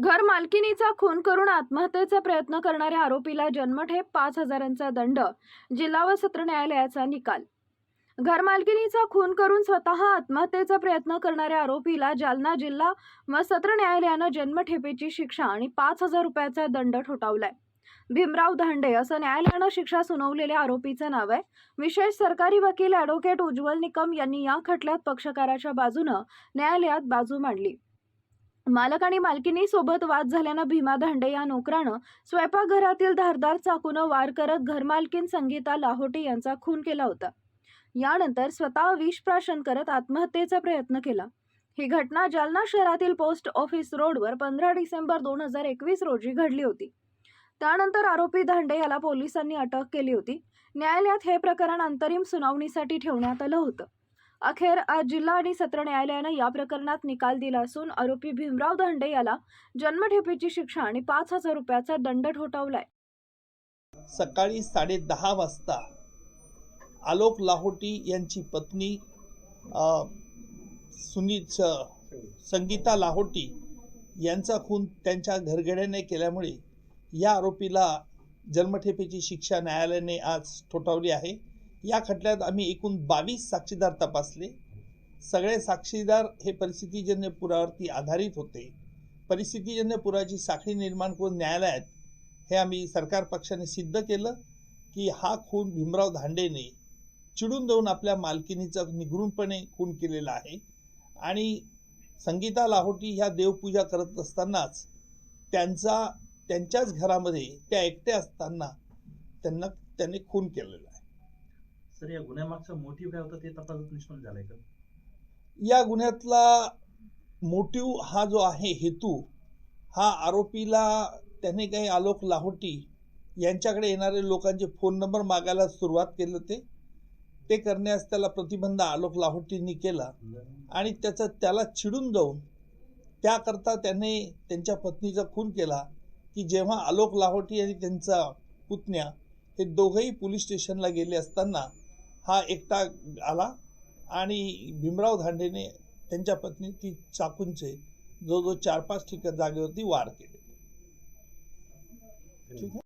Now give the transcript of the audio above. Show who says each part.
Speaker 1: घर मालकिनीचा खून करून आत्महत्येचा प्रयत्न करणाऱ्या आरोपीला जन्मठेप पाच हजारांचा दंड जिल्हा व सत्र न्यायालयाचा निकाल. घर मालकिनीचा खून करून स्वतः आत्महत्येचा प्रयत्न करणाऱ्या आरोपीला जालना जिल्हा व सत्र न्यायालयानं जन्मठेपेची शिक्षा आणि पाच हजार रुपयाचा दंड ठोठावलाय. भीमराव धांडे असं न्यायालयानं शिक्षा सुनावलेल्या आरोपीचं नाव आहे. विशेष सरकारी वकील ॲडव्होकेट उज्ज्वल निकम यांनी या खटल्यात पक्षकाराच्या बाजूनं न्यायालयात बाजू मांडली. मालक आणि मालकिनी सोबत वाद झाल्यानं भीमा धांडे या नोकरानं स्वयंपाकघरातील धारदार चाकूनं वार करत घरमालकीन संगीता लाहोटे यांचा खून केला होता. यानंतर स्वतः विष प्राशन करत आत्महत्येचा प्रयत्न केला. ही घटना जालना शहरातील पोस्ट ऑफिस रोडवर पंधरा डिसेंबर दोन हजार एकवीस रोजी घडली होती. त्यानंतर आरोपी धांडे याला पोलिसांनी अटक केली होती. न्यायालयात हे प्रकरण अंतरिम सुनावणीसाठी ठेवण्यात आलं होतं. अखेर आज जिल्हा आणि सत्र न्यायालयानं या प्रकरणात निकाल दिला असून आरोपी भीमराव धांडे याला जन्मठेपेची शिक्षा आणि पाच हजार रुपयाचा दंड ठोठावलाय.
Speaker 2: सकाळी साडे दहा वाजता आलोक लाहोटी यांची पत्नी अ, सुनी संगीता लाहोटी यांचा खून त्यांच्या घरगड्याने केल्यामुळे या आरोपीला जन्मठेपेची शिक्षा न्यायालयाने आज ठोठावली आहे. या खटल्यात आम्ही एकूण बावीस साक्षीदार तपासले. सगळे साक्षीदार हे परिस्थितीजन्य पुरावरती आधारित होते. परिस्थितीजन्य पुराची साखळी निर्माण करून न्यायालयात हे आम्ही सरकार पक्षाने सिद्ध केलं की हा खून भीमराव धांडेने चिडून देऊन आपल्या मालकिनीचा निगृणपणे खून केलेला आहे. आणि संगीता लाहोटी ह्या देवपूजा करत असतानाच त्यांचा त्यांच्याच घरामध्ये त्या एकट्या असताना त्यांना त्यांनी खून केलेला आहे.
Speaker 3: सर या गुन्ह्यामागचा मोटिव्ह काय होता ते तपासात निष्पन्न झालंय का?
Speaker 2: या गुन्ह्यातला मोटिव हा जो आहे हेतू हा आरोपीला त्याने काही आलोक लाहोटी यांच्याकडे येणारे लोकांचे फोन नंबर मागायला सुरुवात केलं ते. ते करण्यास त्याला प्रतिबंध आलोक लाहोटींनी केला आणि त्याचा त्याला चिडून जाऊन त्याकरता त्याने त्यांच्या पत्नीचा खून केला की जेव्हा आलोक लाहोटी आणि त्यांचा पुतण्या हे दोघंही पोलीस स्टेशनला गेले असताना हा एकटा आला आणि भीमराव धांडेने त्यांच्या पत्नी ती चाकूंचे जवळजवळ चार पाच ठिकाण जागेवरती वार केले. ठीक आहे?